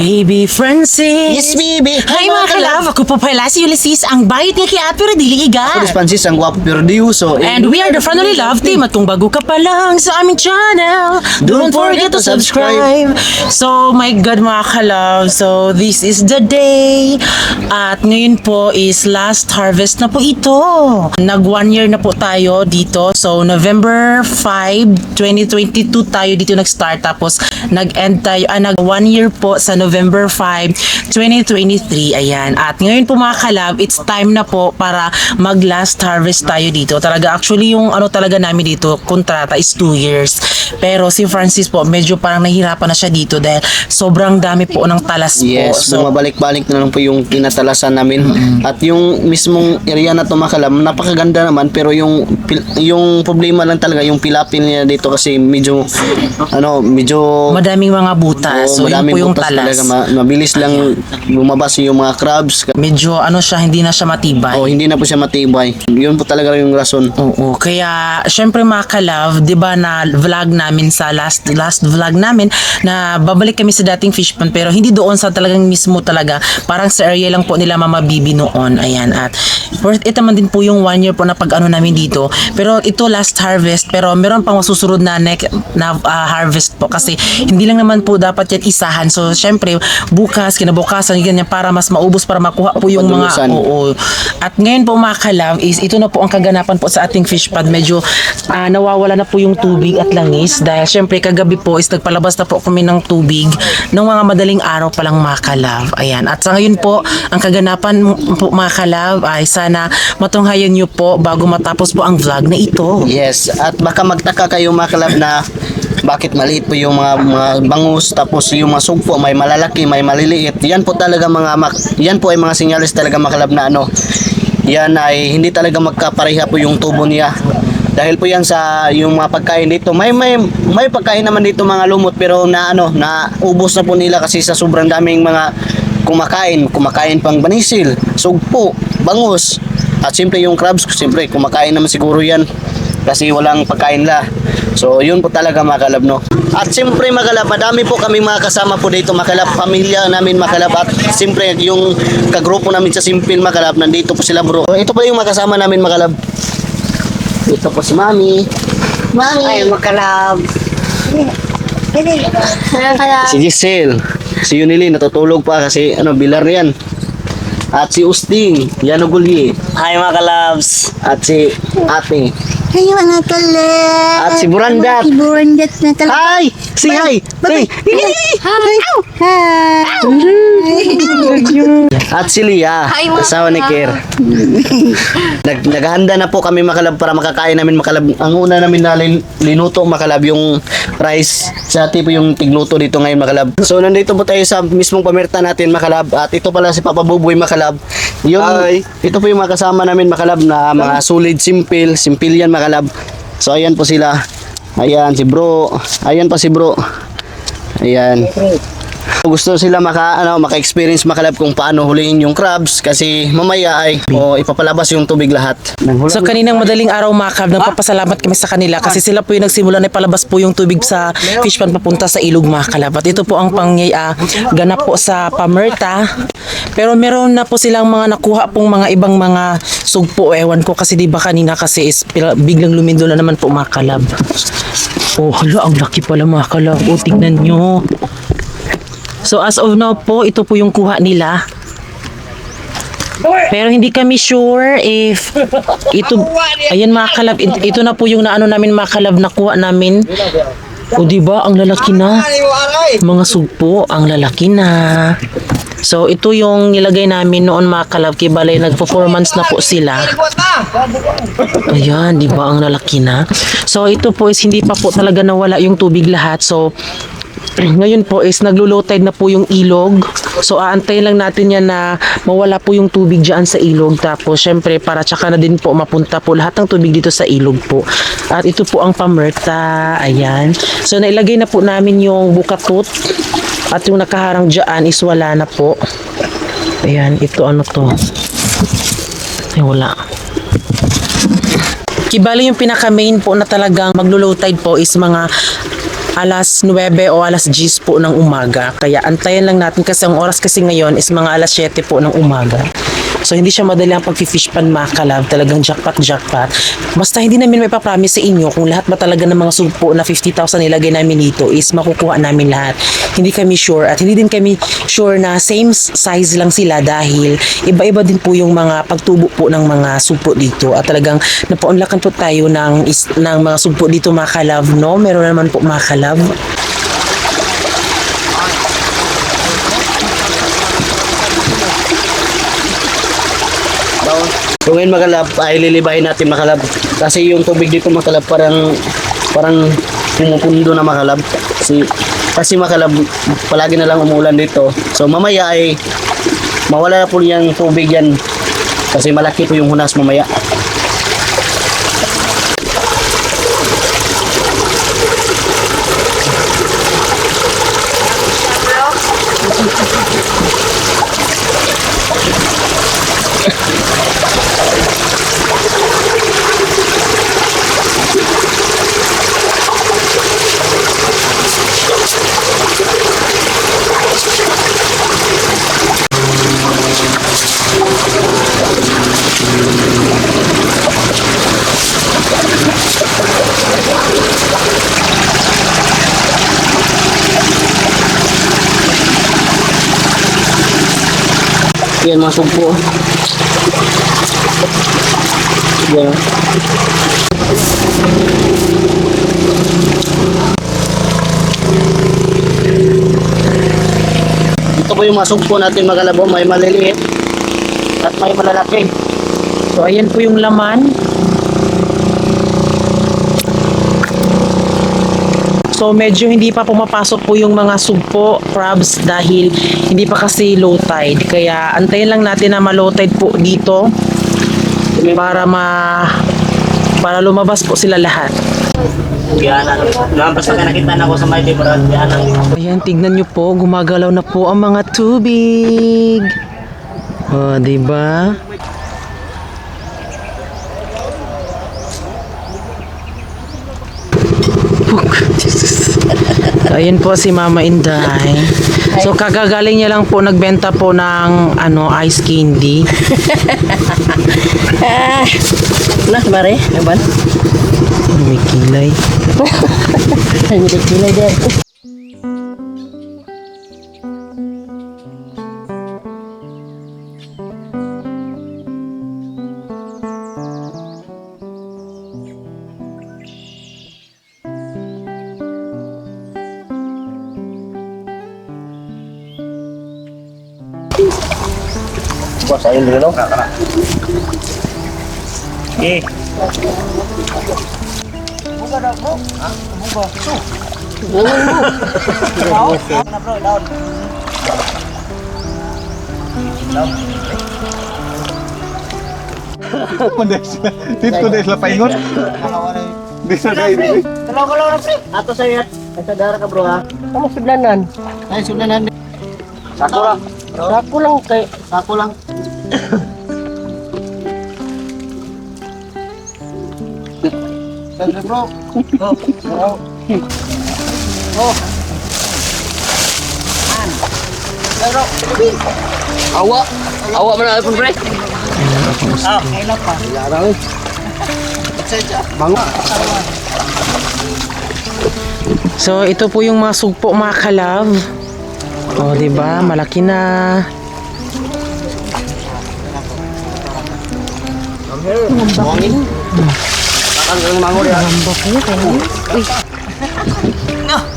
Baby Francis. Yes, baby. Hi mga kalab, ako po pala si Ulysses, ang bayit nga kay pero dili iga. Ako Francis, ang gwapo pero di uso. Eh, And we are the Friendly Love Team at kung bago ka pa lang sa aming channel, don't, forget to subscribe. So, my God mga kalab, so this is the day. At ngayon po is last harvest na po ito. Nag one year na po tayo dito. So, November 5, 2022 tayo dito nag-start. Tapos, nag-end tayo, ah, nag one year po sa November 5, 2023. Ayan. At ngayon po mga kalab, it's time na po para mag last harvest tayo dito. Talaga, actually yung ano talaga namin dito, kontrata is 2 years. Pero si Francis po, medyo parang nahihirapan na siya dito dahil sobrang dami po ng talas po. Yes, So, bumabalik-balik na lang po yung tinatalasan namin. At yung mismong area na tumakalam, napakaganda naman pero yung yung problema lang talaga yung pilapil niya dito kasi medyo ano, medyo madaming mga butas. Oo, so, yun madaming po yung butas talas. talaga. Ma- mabilis lang lumabas yung mga crabs. Medyo ano siya, hindi na siya matibay. O hindi na po siya matibay. Yun po talaga yung rason. Oo, kaya syempre mga ka-love, 'di ba na vlog namin sa last last vlog namin na babalik kami sa dating fish pond pero hindi doon sa talagang mismo talaga. Parang sa area lang po nila Mama Bibi noon. Ayan at first ito man din po yung one year po na pag ano namin dito. Pero ito last harvest pero meron pang masusunod na next na ah, harvest po kasi hindi lang naman po dapat yan isahan. So syempre bukas kinabukasan ganyan para mas maubos para makuha po yung mga Madulusan. oo. At ngayon po mga kalab is ito na po ang kaganapan po sa ating fish pond. Medyo ah, nawawala na po yung tubig at langis dahil syempre kagabi po is nagpalabas na po kami ng tubig ng mga madaling araw pa lang mga kalab. Ayan. At sa ngayon po, ang kaganapan po mga kalab ay sana matunghayan nyo po bago matapos po ang vlog na ito. Yes, at baka magtaka kayo mga kalab na bakit maliit po yung mga, mga bangus tapos yung mga sugpo may malalaki, may maliliit. Yan po talaga mga yan po ay mga sinyalis talaga mga kalab na ano. Yan ay hindi talaga magkapareha po yung tubo niya. Dahil po yan sa yung mga pagkain dito. May may may pagkain naman dito mga lumot pero na ano na ubos na po nila kasi sa sobrang daming mga kumakain, kumakain pang banisil, sugpo, bangus. At siyempre yung crabs, siyempre kumakain naman siguro yan kasi walang pagkain la. So yun po talaga mga kalab no. At siyempre mga kalab, madami po kami mga kasama po dito mga kalab, pamilya namin mga kalab at siyempre yung kagrupo namin sa Simpil mga kalab, nandito po sila bro. So, ito po yung mga kasama namin mga kalab. Ito po si Mami. Mami. Ay, makalab. Makalab. Si Giselle. Si Yunili natutulog pa kasi ano bilar yan. At si Usting, Yano Gulye. Hi, mga kalabs. At si Ate. Hi, mga kalab. At si Burandat. Si Burandat na kalab. Hi! Si Hi! Hey! Hi. Hi. At si Lia, Hi, mga asawa ni Kier. Nag, naghahanda na po kami makalab para makakain namin makalab. Ang una namin na lin- linuto makalab yung rice. Sa tipo yung tigluto dito ngayon makalab. So nandito po tayo sa mismong pamerta natin makalab. At ito pala si Papa Buboy makalab. Yung, ito po yung mga kasama namin makalab na mga solid simple. Simple yan makalab. So ayan po sila. Ayan si bro. Ayan pa si bro. Ayan. Gusto sila maka ano maka-experience makalab kung paano huliin yung crabs kasi mamaya ay o ipapalabas yung tubig lahat. So kaninang madaling araw mga kalab, nagpapasalamat kami sa kanila kasi sila po yung nagsimula na palabas po yung tubig sa fish pond papunta sa ilog mga kalab. At ito po ang pangyay ah, ganap po sa Pamerta. Pero meron na po silang mga nakuha pong mga ibang mga sugpo. Ewan ko kasi di ba kanina kasi is biglang lumindo na naman po mga kalab. Oh, hala, ang laki pala mga kalab. O, tignan nyo. So as of now po, ito po yung kuha nila. Pero hindi kami sure if ito ayan mga kalab it- ito na po yung naano namin mga kalab nakuha namin. O di ba ang lalaki na. Mga sugpo ang lalaki na. So ito yung nilagay namin noon mga kalab kibalay nag-performance na po sila. Ayan, di ba ang lalaki na? So ito po is hindi pa po talaga nawala yung tubig lahat. So ngayon po is naglo-low na po yung ilog. So aantayin lang natin yan na mawala po yung tubig dyan sa ilog. Tapos syempre para tsaka na din po mapunta po lahat ng tubig dito sa ilog po. At ito po ang pamerta. Ayan. So nailagay na po namin yung bukatot. At yung nakaharang dyan is wala na po. Ayan, ito ano to. Ay, wala. Kibali yung pinaka main po na talagang maglo-low po is mga alas 9 o alas 10 po ng umaga. Kaya antayan lang natin kasi ang oras kasi ngayon is mga alas 7 po ng umaga. So hindi siya madali ang pag-fish pan mga kalab. Talagang jackpot jackpot. Basta hindi namin may papromise sa inyo kung lahat ba talaga ng mga sugpo na 50,000 nilagay namin dito is makukuha namin lahat. Hindi kami sure at hindi din kami sure na same size lang sila dahil iba-iba din po yung mga pagtubo po ng mga sugpo dito at talagang napaunlakan po tayo ng, ng mga sugpo dito mga kalab no meron naman po mga kalab So ngayon makalab, ay lilibahin natin makalab. Kasi yung tubig dito makalab parang parang pumupundo na makalab. Kasi, kasi makalab, palagi na lang umuulan dito. So mamaya ay mawala na po yung tubig yan. Kasi malaki po yung hunas mamaya. Yan mga sugpo. Yan. Ito po yung mga sugpo natin magalabo. May maliliit at may malalaki. so ayan po yung laman So medyo hindi pa pumapasok po yung mga sugpo, crabs dahil hindi pa kasi low tide. Kaya antayin lang natin na ma-low tide po dito para ma para lumabas po sila lahat. Liberal. Yan. Ayan, tignan nyo po, gumagalaw na po ang mga tubig. O, di ba? So, ayun po si Mama Inday. So, kagagaling niya lang po nagbenta po ng ano, ice candy. Nah, mare, naman. May kilay. Hindi kilay din. Boss, ayun dito. Eh. Dito na isla paingon. Di sa dahil. Kalaw-kalaw na pre. Ato sa iyat. Ay sa dara ka bro ha. Kamu sudlanan. Ay sudanan. Sako lang. Ako lang kay Sako lang. Sandra bro. Oh. Oh. Pero, awa. Awa man na pre. Ah, kailan pa? Larang. Bango. So, ito po yung mga sugpo mga kalab. O, di ba? Malaki na. Buangin. Takang kang mango dia. Rambok niya kay Uy,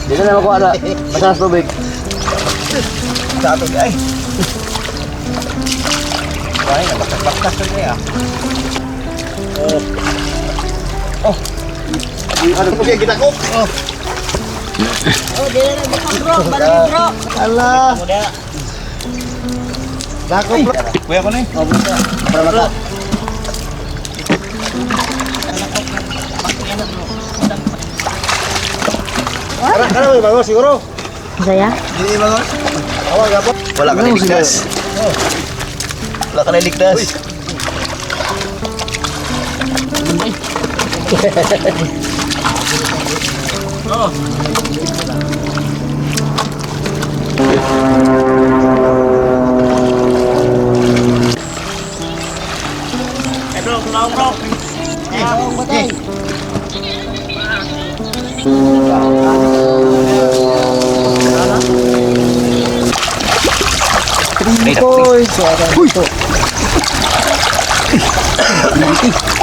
Dito na ako ada. Masas tubig. Satu ay. Ay, nabakas-bakas na niya. Oh. Oh. Ano po siya kita ko? Oh. oh, di na baka bro, balik bro. Allah. Dako bro. Kuya ko na eh. Oh, bro. Para maka. Kara, kara may bango siguro. Saya? Hindi bango. Awa gapo. Wala ka na ligtas. Wala ka na ligtas. Umpat kasi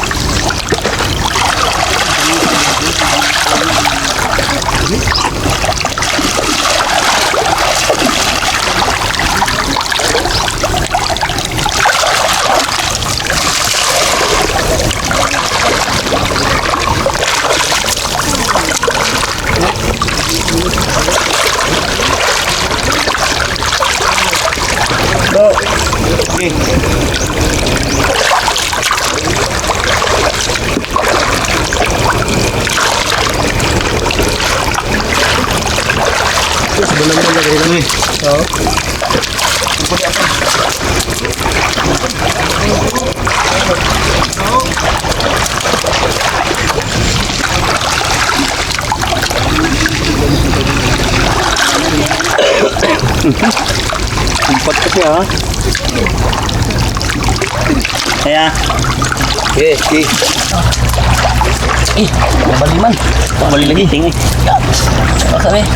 ha. Kaya. Eh, eh. Eh, bali man. Bali lagi. Tingin. Baka eh.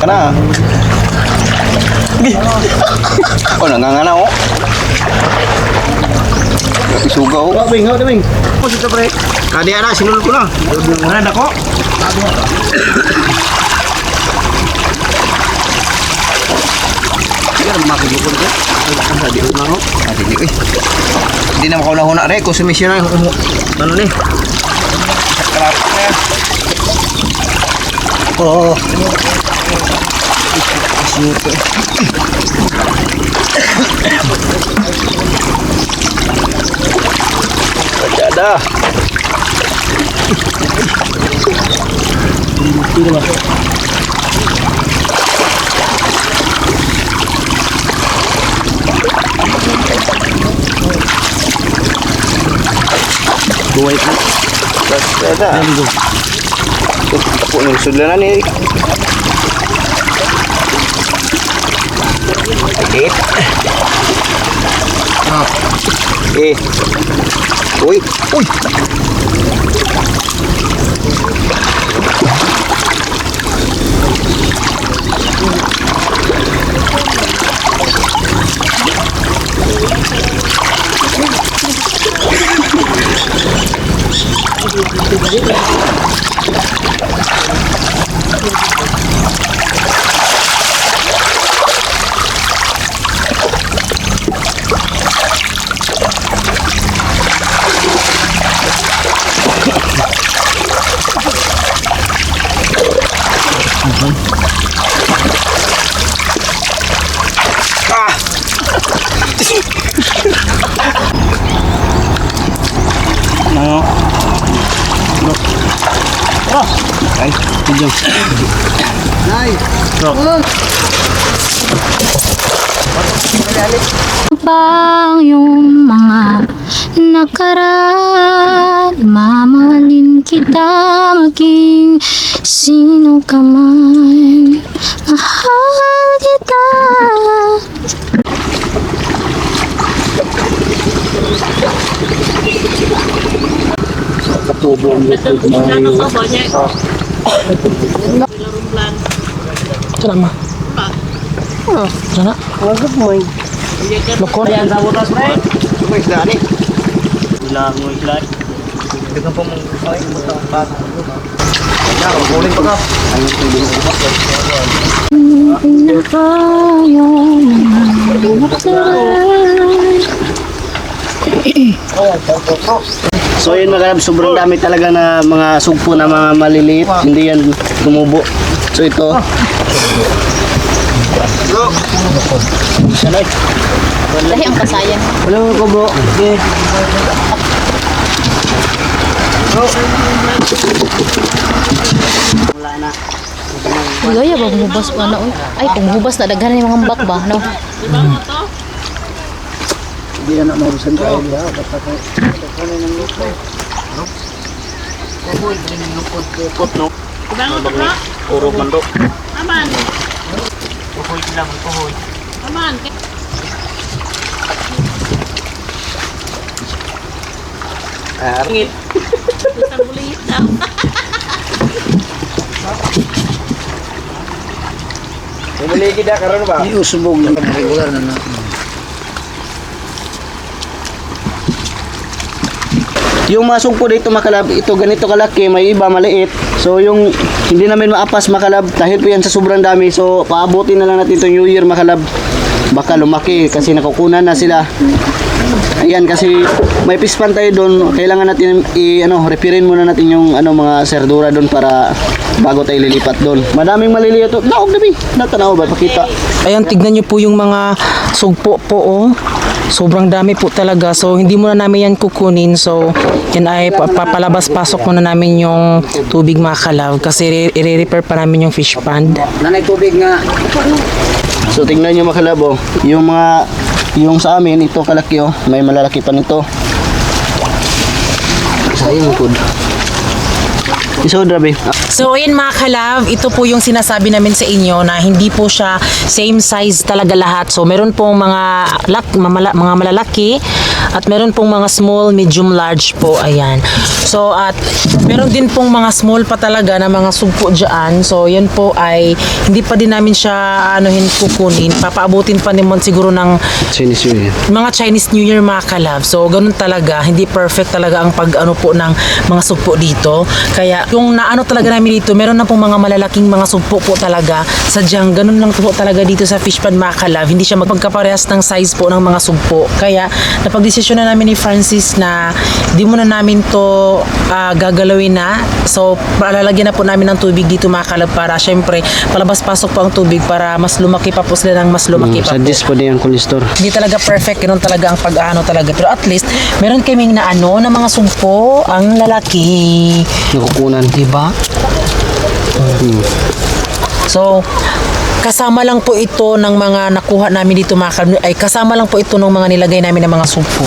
Kana. Oh, nangangana oh. Isugaw. Oh, Wing, oh, wing. Oh, sito pre. Kadi ana sinulod ko na. Ano na ko? Kaya naman makikipon ko. Ang di ko na Ah, di ko eh. Hindi naman ako nahuna re. Konsumisyon na. Ano ni? Sarap na. Oo. Super. Ada. Buhay po. Basta ada. Tapo ng sudlanan ni. Sakit. Ah. Eh. Uy. Uy. Ano? Ay, video. bang yung mga nakaraan Mamahalin kita maging sino ka man. Mahal kita. Salamat. Oh, sana. Agad mo eh. Lukon. Ayan sa butas pre. Mo isda ni. Wala mo isda. Dagan pa mong ay buta pa. Ya, kunin pa ka. Ayun ko din. Pinaka yung mga nakaraan So yun mga kalab, sobrang dami talaga na mga sugpo na mga maliliit. Hindi yan tumubo. So ito. Sanay. Lahi ang kasayan Wala ko bro. Okay. Wala na. Gaya ba humubas pa na oy? Ay, kung humubas na daghan yung mga hambak ba, no? Hindi na naurusan tayo diha. Basta ko. Pupot no. Puro mandok. Aman. Sila man puhoy. Aman. Ringit. Isang bulit daw. Bumili kita karon ba? Hindi usubog na regular na na. Yung mga sugpo dito makalab, ito ganito kalaki, may iba maliit. So yung hindi namin maapas makalab dahil po yan sa sobrang dami. So paabutin na lang natin itong New Year makalab. Baka lumaki kasi nakukunan na sila. Ayan kasi may pispan tayo doon. Kailangan natin i ano, repirin muna natin yung ano mga serdura doon para bago tayo lilipat doon. Madaming maliliit. to. Naog nabi. Natanaw ba pakita. Ayan, tignan nyo po yung mga sugpo po, oh. Sobrang dami po talaga. So, hindi muna namin yan kukunin. So, yan ay pa- papalabas-pasok muna namin yung tubig mga kalaw. Kasi i-repair pa namin yung fish pond. Nanay tubig nga. So tingnan nyo makalabo, yung mga yung sa amin ito kalaki oh, may malalaki pa nito. Sayang po. Iso drabe. So, ayan mga kalab, ito po yung sinasabi namin sa inyo na hindi po siya same size talaga lahat. So, meron pong mga, lak, mga malalaki at meron pong mga small, medium, large po. Ayan. So, at meron din pong mga small pa talaga na mga sugpo dyan. So, yan po ay hindi pa din namin siya anuhin kukunin. Papaabutin pa naman siguro ng Chinese New Year. mga Chinese New Year mga kalab. So, ganun talaga. Hindi perfect talaga ang pag ano po ng mga sugpo dito. Kaya, yung naano talaga namin dito, meron na pong mga malalaking mga sugpo po talaga. Sadyang ganun lang po talaga dito sa fish pan mga kalab. Hindi siya magpagkaparehas ng size po ng mga sugpo. Kaya, napagdesisyon na namin ni Francis na di muna namin to ah, gagalawin na. So, palalagyan na po namin ng tubig dito mga kalab para syempre palabas-pasok po ang tubig para mas lumaki pa po sila ng mas lumaki pa po Suggest po din ang kulistor. hindi talaga perfect, ganun talaga ang pag-ano talaga. Pero at least, meron kaming na ano, na mga sumpo, ang lalaki. Nakukunan. Diba? So, kasama lang po ito ng mga nakuha namin dito mga kal- ay kasama lang po ito ng mga nilagay namin ng mga sumpo.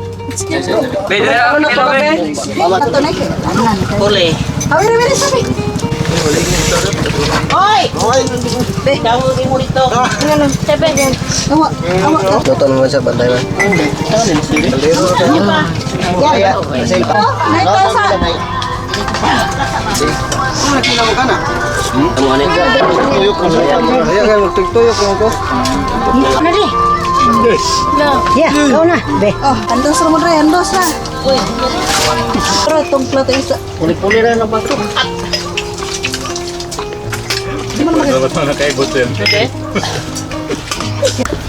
Biya. Ano na to kape? Huli. Hawi na meron sabi. Hoy! Hoy! Be, dawo mo dito. Ano? Sebe. Awa. Awa. Toto naman sa bantay man. Ano pa? Kaya, kasi pa. Nay ka sa. Amo ani. Tuyok ko sa. Kaya kayo magtugtuyok lang ko. Ano di? Yeah, ikaw na. Be. Oh, andos ra mo dre, andos na. Uy. Pero itong plato isa. Puli-puli na lang ba? Dapat na nakaibot yan.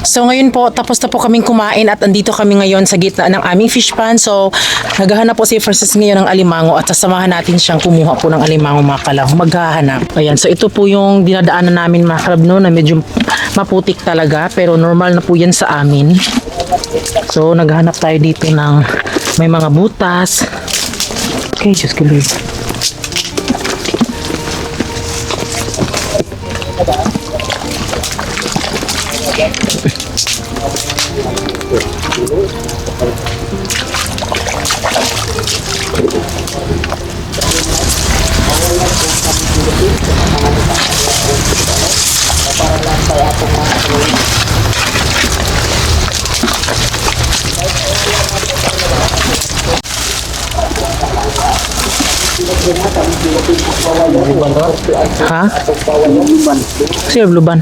So ngayon po, tapos na po kaming kumain at andito kami ngayon sa gitna ng aming fish pan. So naghahanap po si Francis ngayon ng alimango at sasamahan natin siyang kumuha po ng alimango mga kalaw. Maghahanap. Ayan, so ito po yung dinadaanan namin mga kalab no, na medyo maputik talaga pero normal na po yan sa amin. So naghahanap tayo dito ng may mga butas. Okay, just ko Lord. Ha? Sir Luban.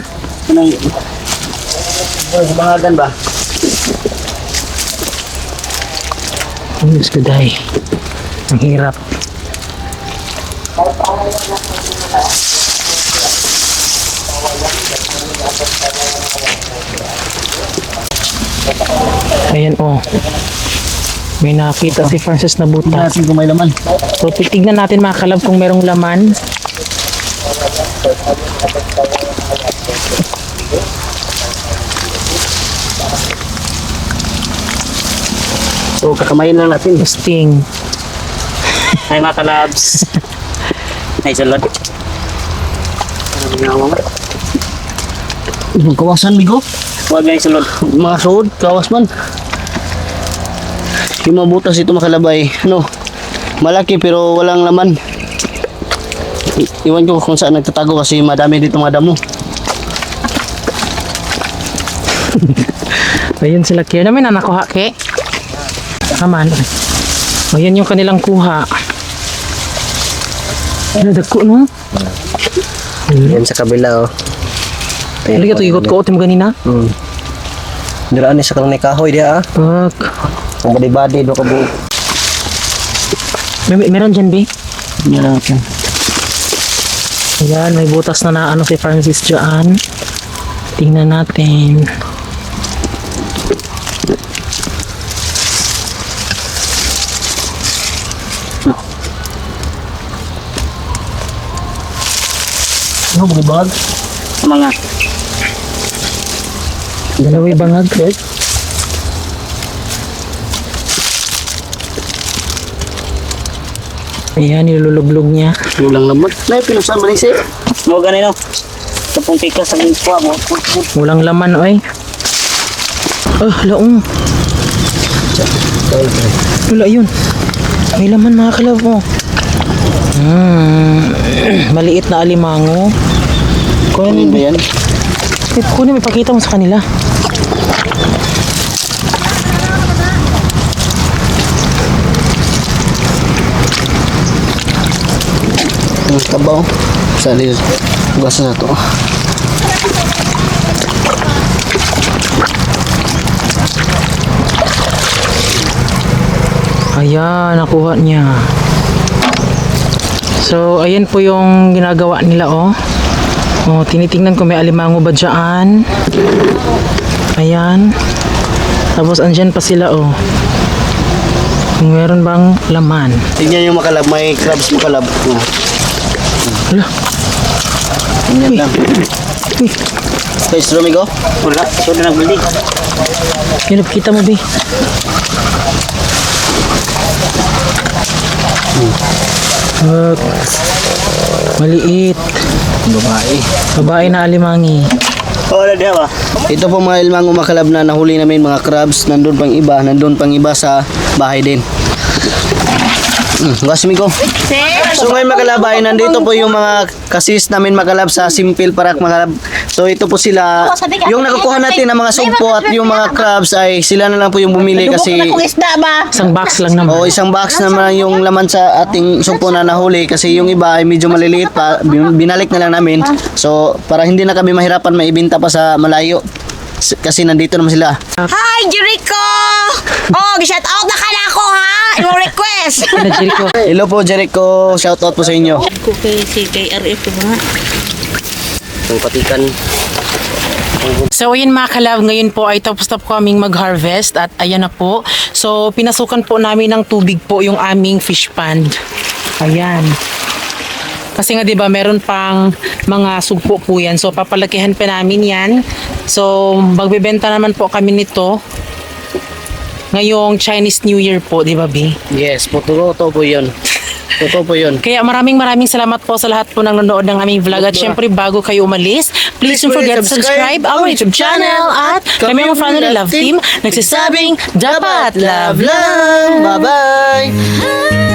Bangagan ba? Diyos ko dahi. Ang hirap. Ayan oh. May nakita si Francis na butas. Natin kung may laman. So titignan natin mga kalab kung merong laman. So, kakamayin lang natin. Sting. Ay, mga kalabs. Ay, salad. Kawasan, bigo. Huwag guys, salad. Mga suod, kawas man. Yung mga butas ito makalabay, ano, malaki pero walang laman. I- iwan ko kung saan nagtatago kasi madami dito mga damo. Ayun sila kaya namin na nakuha ke. Kaman. Ayan yung kanilang kuha. Ano dagko no? Yan sa kabila, oh. Halika to ikot ko mo ganina. Hmm. Diraan ni sa kanang kahoy dia, ah. Pag. Ang badi-badi, do ka buo. May, meron dyan, Bi? Yan lang natin. Ayan, may butas na na ano si Francis dyan. Tingnan natin. Ano, mga bag? Mga. Dalaway bangag, Kurt. Ayan, nilulublog niya. Walang laman. Nay, pinusan man isi. Mo ganino. Tapong pika sa mga kuha mo. Walang laman, oy. Oh, laong. Wala yun. May laman mga kalab mo. Hmm. Maliit na alimango. Kunin, ba yan? eh, kunin, may pakita mo sa kanila. Ang kabaw. Sa liz. Gasa na to. Ayan, nakuha niya. So, ayan po yung ginagawa nila, oh. Oh, tinitingnan ko may alimango ba dyan. Ayan. Tapos, andyan pa sila, oh. Kung meron bang laman. Tignan yung makalab. May crabs makalab. Oh. Hala, Ganyan lang. Guys, Romigo? Wala. Ito na nagbili. yun, kita mo, Bi. Wag. Maliit. Babae. Babae na alimangi. Wala di ba? Ito po mga ilmango makalab na nahuli namin mga crabs. Nandun pang iba. Nandun pang iba sa bahay din. Migo. So ngayon makalab ay nandito po yung mga kasis namin makalab sa Simple Parak makalab. So ito po sila. Yung nakukuha natin ng mga sumpo at yung mga crabs ay sila na lang po yung bumili kasi? Isang box lang naman. o isang box naman yung laman sa ating sumpo na nahuli kasi yung iba ay medyo maliliit pa bin- binalik na lang namin so para hindi na kami mahirapan maibenta pa sa malayo kasi nandito naman sila Hi, Jericho! Oh, shout out na ka na ako, ha? Yung request! Jericho. hello po Jericho shout out po sa inyo Ko kay si KRF ba? yung patikan So ayun mga kalab, ngayon po ay tapos na po kaming mag-harvest at ayan na po. So pinasukan po namin ng tubig po yung aming fish pond. Ayan. Kasi nga 'di ba meron pang mga sugpo po yan. So papalakihan pa namin 'yan. So magbebenta naman po kami nito ngayong Chinese New Year po, 'di ba, Bi? yes po totoo po yun totoo po yun Kaya maraming maraming salamat po sa lahat po ng nanonood ng aming vlog. At syempre, bago kayo umalis, please don't forget to subscribe our YouTube channel at kami ang Family Love Team nagsasabing dapat love lang bye